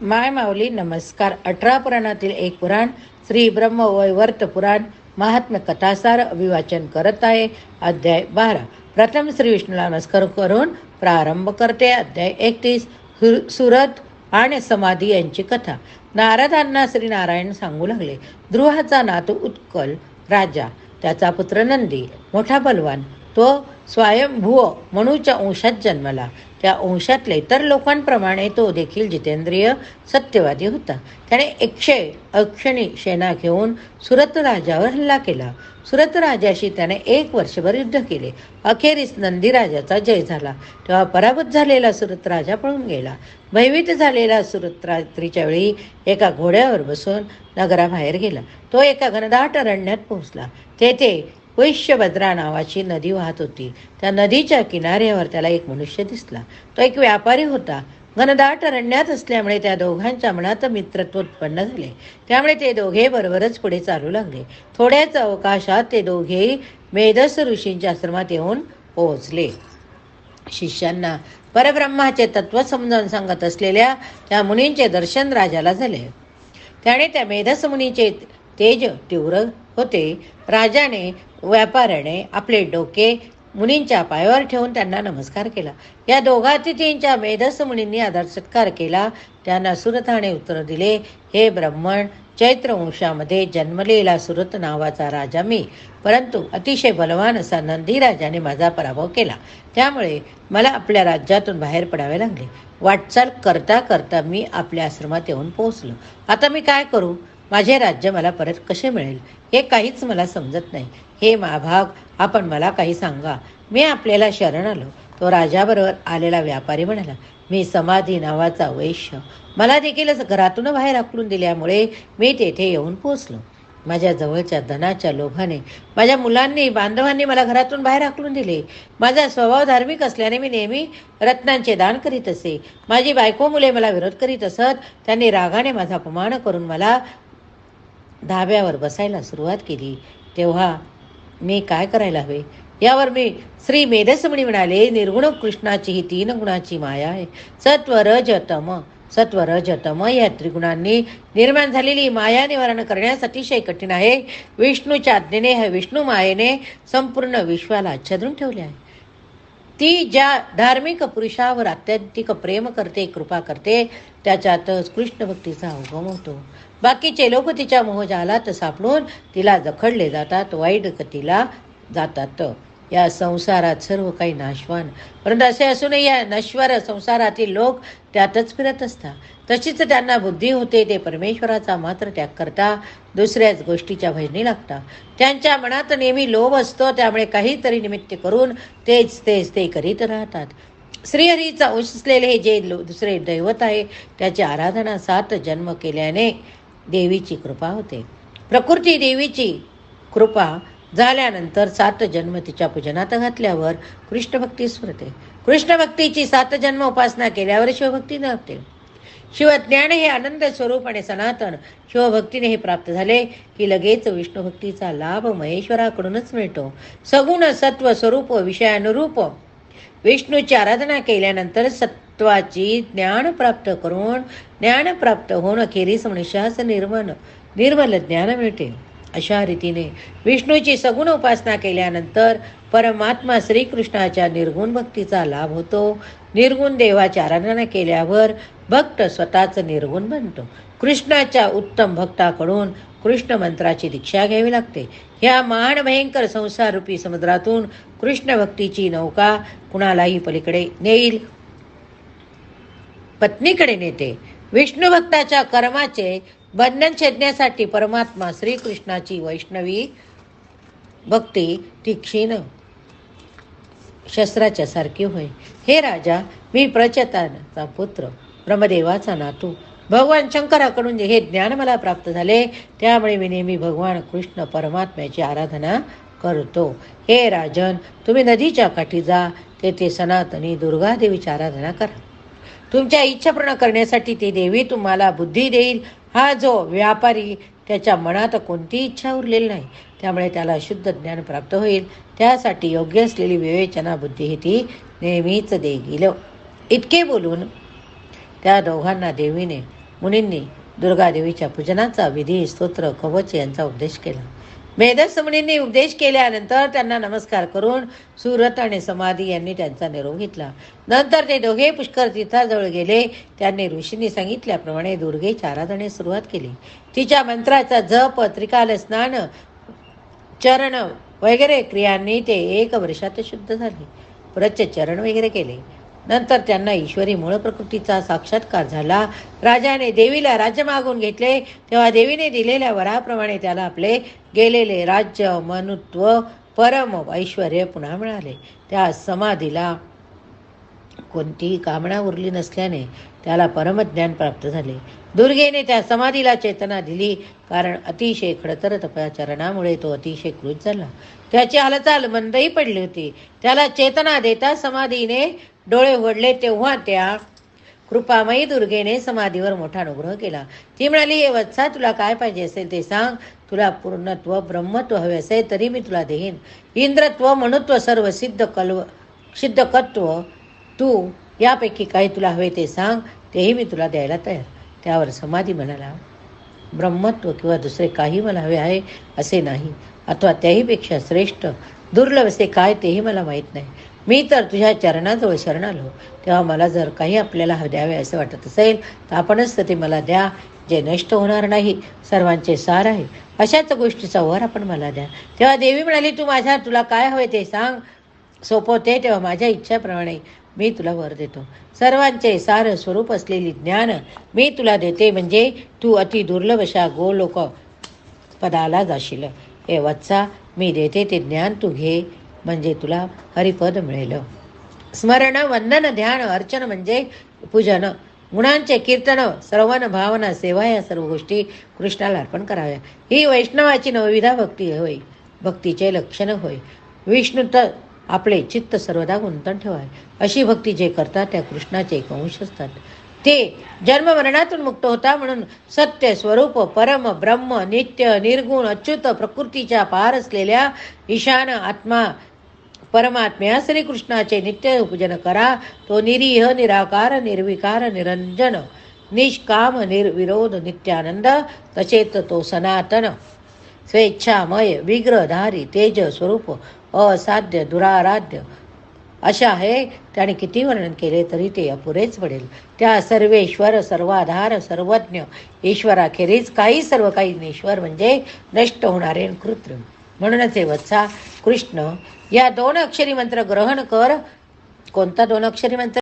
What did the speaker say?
माय माऊली नमस्कार. अठरा पुराणातील एक पुराण श्री ब्रह्मवैवर्त पुराण महात्म्य कथासार अभिवाचन करत आहे अध्याय बारा. प्रथम श्री विष्णूला नमस्कार करून प्रारंभ करते अध्याय एकतीस. सुरत आणि समाधी यांची कथा. नारदांना श्री नारायण सांगू लागले ध्रुवाचा नातू उत्कल राजा त्याचा पुत्र नंदी मोठा बलवान तो स्वयंभुव मनूच्या अंशात जन्मला. त्या अंशातले इतर लोकांप्रमाणे तो देखील जितेंद्रिय सत्यवादी होता. त्याने एकशे अक्षणी सेना घेऊन सुरत राजावर हल्ला केला. सुरत राजाशी त्याने एक वर्षभर युद्ध केले. अखेरीस नंदी राजाचा जय झाला. तेव्हा पराभूत झालेला सुरत राजा पळून गेला. भयभीत झालेला सुरत रात्रीच्या वेळी एका घोड्यावर बसून नगराबाहेर गेला. तो एका घनदाट अरण्यात पोहोचला. तेथे वैश्यभद्रा नावाची नदी वाहत होती. त्या नदीच्या किनाऱ्यावर त्याला एक मनुष्य दिसला. तो एक व्यापारी होता. घनदाट अरण्यात असल्यामुळे त्या दोघांच्या मनात मित्रत्व उत्पन्न झाले. त्यामुळे ते दोघे बरोबरच पुढे चालू लागले. थोड्याच अवकाशात ते दोघेही मेधस ऋषींच्या आश्रमात येऊन पोहोचले. शिष्यांना परब्रह्माचे तत्व समजावून सांगत असलेल्या त्या मुनींचे दर्शन राजाला झाले. त्याने त्या मेधस मुनीचे तेज तीव्र होते. राजाने व्यापाऱ्याने आपले डोके मुनींच्या पायावर ठेवून त्यांना नमस्कार केला. या दोघा अतिथींच्या मेधस मुनींनी आदर सत्कार केला. त्यांना सुरथाने उत्तर दिले हे ब्राह्मण चैत्र वंशामध्ये जन्मलेला सुरत नावाचा राजा मी. परंतु अतिशय बलवान असा नंदी राजाने माझा पराभव केला. त्यामुळे मला आपल्या राज्यातून बाहेर पडावे लागले. वाटचाल करता करता मी आपल्या आश्रमात येऊन पोहोचलो. आता मी काय करू? माझे राज्य मला परत कसे मिळेल? हे काहीच मला समजत नाही. हे माभाग आपण मला काही सांगा. मी आपल्याला शरण आलो. तो राजाबरोबर आलेला व्यापारी म्हणाला मी समाधी नावाचा वैश्य मला देखीलच घरातून बाहेर आकलून दिल्यामुळे मी तेथे येऊन पोहोचलो. माझ्या जवळच्या धनाच्या लोभाने माझ्या मुलांनी बांधवांनी मला घरातून बाहेर आकलून दिले. माझा स्वभाव धार्मिक असल्याने मी नेहमी रत्नांचे दान करीत असे. माझी बायको मुले मला विरोध करीत असत. त्यांनी रागाने माझा अपमान करून मला धाब्यावर बसायला सुरुवात केली. तेव्हा मी काय करायला हवे? यावर मी श्री मेधसमणी म्हणाले निर्गुण कृष्णाची ही तीन गुणाची माया आहे. सत्व रज तम सत्व रज तम या त्रिगुणांनी निर्माण झालेली माया निवारण करण्यास अतिशय कठीण आहे. विष्णूच्या आज्ञेने ह्या विष्णू मायेने संपूर्ण विश्वाला आच्छादून ठेवले आहे. ती ज्या धार्मिक पुरुषावर अत्यंतिक प्रेम करते कृपा करते त्याच्यातच कृष्ण भक्तीचा उगम होतो. बाकीचे लोक तिच्या मोहजालात सापडून तिला जखडले जातात वाईट गतीला जातात. या संसारात सर्व काही नाशवान. परंतु असे असूनही या नश्वर संसारातील लोक त्यातच फिरत असतात. तशीच त्यांना बुद्धी होते ते परमेश्वराचा मात्र त्याग करता दुसऱ्याच गोष्टीच्या भजनी लागतात त्यांच्या मनात नेहमी लोभ असतो त्यामुळे काहीतरी निमित्त करून तेच तेच ते करीत राहतात. श्रीहरीचा उसलेले असलेले हे जे दुसरे दैवत आहे त्याची आराधना सात जन्म केल्याने देवीची कृपा होते. प्रकृती देवीची कृपा झाल्यानंतर सात जन्म तिच्या पूजनात घातल्यावर कृष्णभक्ती स्मरते. कृष्णभक्तीची सात जन्म उपासना केल्यावर शिवभक्ती नव्हते शिवज्ञान हे आनंद स्वरूप आणि सनातन. शिवभक्तीने हे प्राप्त झाले की लगेच विष्णुभक्तीचा लाभ महेश्वराकडूनच मिळतो. सगुण सत्व स्वरूप विषयानुरूप. विष्णूची आराधना केल्यानंतर सत्वाची ज्ञान प्राप्त करून ज्ञान प्राप्त होऊन अखेरीस मनुष्यास निर्मल निर्मल ज्ञान मिळते. अशा रीतीने विष्णूची सगुण उपासना केल्यानंतर परमात्मा श्रीकृष्णाच्या निर्गुण भक्तीचा लाभ होतो. निर्गुण देवाची आराधना केल्यावर भक्त स्वतःच निर्गुण बनतो. कृष्णाच्या उत्तम भक्ताकडून कृष्ण मंत्राची दीक्षा घ्यावी लागते. ह्या महान भयंकर संसार रूपी समुद्रातून कृष्ण भक्तीची नौका कुणालाही पलीकडे नेईल. पत्नीकडे नेते. विष्णू भक्ताच्या कर्माचे बंधन छेदण्यासाठी परमात्मा श्रीकृष्णाची वैष्णवी भक्ती तीक्षीण शस्त्राच्या सारखी होय. हे राजा मी प्रचताचा पुत्र ब्रह्मदेवाचा नातू. भगवान शंकराकडून हे ज्ञान मला प्राप्त झाले त्यामुळे मी नेहमी भगवान कृष्ण परमात्म्याची आराधना करतो. हे राजन तुम्ही नदीच्या काठी जा तेथे सनातनी दुर्गादेवीची आराधना करा. तुमच्या इच्छा पूर्ण करण्यासाठी ती देवी तुम्हाला बुद्धी देईल हा जो व्यापारी त्याच्या मनात कोणती इच्छा उरलेली नाही त्यामुळे त्याला शुद्ध ज्ञान प्राप्त होईल. त्यासाठी योग्य असलेली विवेचना बुद्धी ही ती नेहमीच देईल. इतके बोलून त्या दोघांना देवीने मुनींनी दुर्गादेवीच्या पूजनाचा विधी स्तोत्र कवच यांचा उपदेश केला. वेदस्थ उपदेश केल्यानंतर त्यांना नमस्कार करून सुरत आणि समाधी यांनी त्यांचा निरोप घेतला. नंतर ते दोघे पुष्कर तीर्थाजवळ गेले. त्यांनी ऋषींनी सांगितल्याप्रमाणे दुर्गेची चाराधणे सुरुवात केली. तिच्या मंत्राचा जप त्रिकाल स्नान चरण वगैरे क्रियांनी ते एक वर्षात शुद्ध झाले. प्रच चरण वगैरे केले. नंतर त्यांना ईश्वरी मूळ प्रकृतीचा साक्षात्कार झाला. राजाने देवीला राज्य मागून घेतले. तेव्हा देवीने दिलेल्या वराप्रमाणे त्याला आपले गेलेले राज्य मनुत्व परम ऐश्वर पुन्हा मिळाले. त्या समाधीला कोणतीही कामना उरली नसल्याने त्याला परमज्ञान प्राप्त झाले. दुर्गेने त्या समाधीला चेतना दिली कारण अतिशय खडतर तपाचरणामुळे तो अतिशय क्रुज झाला. त्याची हालचाल मंदही पडली होती. त्याला चेतना देता समाधीने डोळे उघडले तेव्हा त्या कृपामयी दुर्गेने समाधीवर मोठा अनुग्रह केला. ती म्हणाली हे वत्सा तुला काय पाहिजे असेल ते सांग. तुला पूर्णत्व ब्रह्मत्व हवे असेल तरी मी तुला देईन. इंद्रत्व मनुत्व सर्व सिद्ध कल्व सिद्धकत्व तू यापैकी काय तुला हवे ते सांग तेही मी तुला द्यायला तयार. त्यावर समाधी म्हणाला ब्रह्मत्व किंवा दुसरे काही मला हवे आहे असे नाही. अथवा त्याहीपेक्षा श्रेष्ठ दुर्लभ असे काय तेही मला माहीत नाही. मी तर तुझ्या चरणाजवळ शरण आलो तेव्हा मला जर काही आपल्याला द्यावे असे वाटत असेल तर आपणच ते मला द्या जे नष्ट होणार नाही सर्वांचे सार आहे. अशाच गोष्टीचा वर आपण मला द्या. तेव्हा देवी म्हणाली तू माझ्या तुला काय हवे ते सांग. सोपवते तेव्हा माझ्या इच्छाप्रमाणे मी तुला वर देतो. सर्वांचे सार स्वरूप असलेली ज्ञान मी तुला देते म्हणजे तू अति दुर्लभशा गो गोलोक पदाला जाशील. हे वत्सा मी देते ते ज्ञान तू घे म्हणजे तुला हरिपद मिळेल. स्मरण वंदन ध्यान अर्चन म्हणजे पूजन. गुणांचे कीर्तन श्रवण भावना सेवा या सर्व गोष्टी कृष्णाला अर्पण कराव्या. ही वैष्णवाची नवविधा भक्ती होय. भक्तीचे लक्षण होय. विष्णूत आपले चित्त सर्वदा गुंतन ठेवाय अशी भक्ती जे करतात त्या कृष्णाचे एक अंश असतात. ते जन्ममरणातून मुक्त होता म्हणून सत्य स्वरूप परम ब्रह्म नित्य निर्गुण अच्युत प्रकृतीच्या पार असलेल्या ईशान आत्मा परमात्म्या श्रीकृष्णाचे नित्य पूजन करा. तो निरीह निराकार निर्विकार निरंजन निष्काम निर्विरोध नित्यानंद तसेच तो सनातन. स्वेच्छामय विग्रहधारी तेज स्वरूप असाध्य दुराराध्य. अशा आहे त्याने किती वर्णन केले तरी ते अपुरेच पडेल त्या सर्वेश्वर सर्वाधार सर्वज्ञ. ईश्वराखेरीज काही सर्व काही ईश्वर म्हणजे नष्ट होणारे कृत्रिम. म्हणूनच हे वत्सा कृष्ण या दोन अक्षरी मंत्र ग्रहण कर. कोणता दोन अक्षरी मंत्र?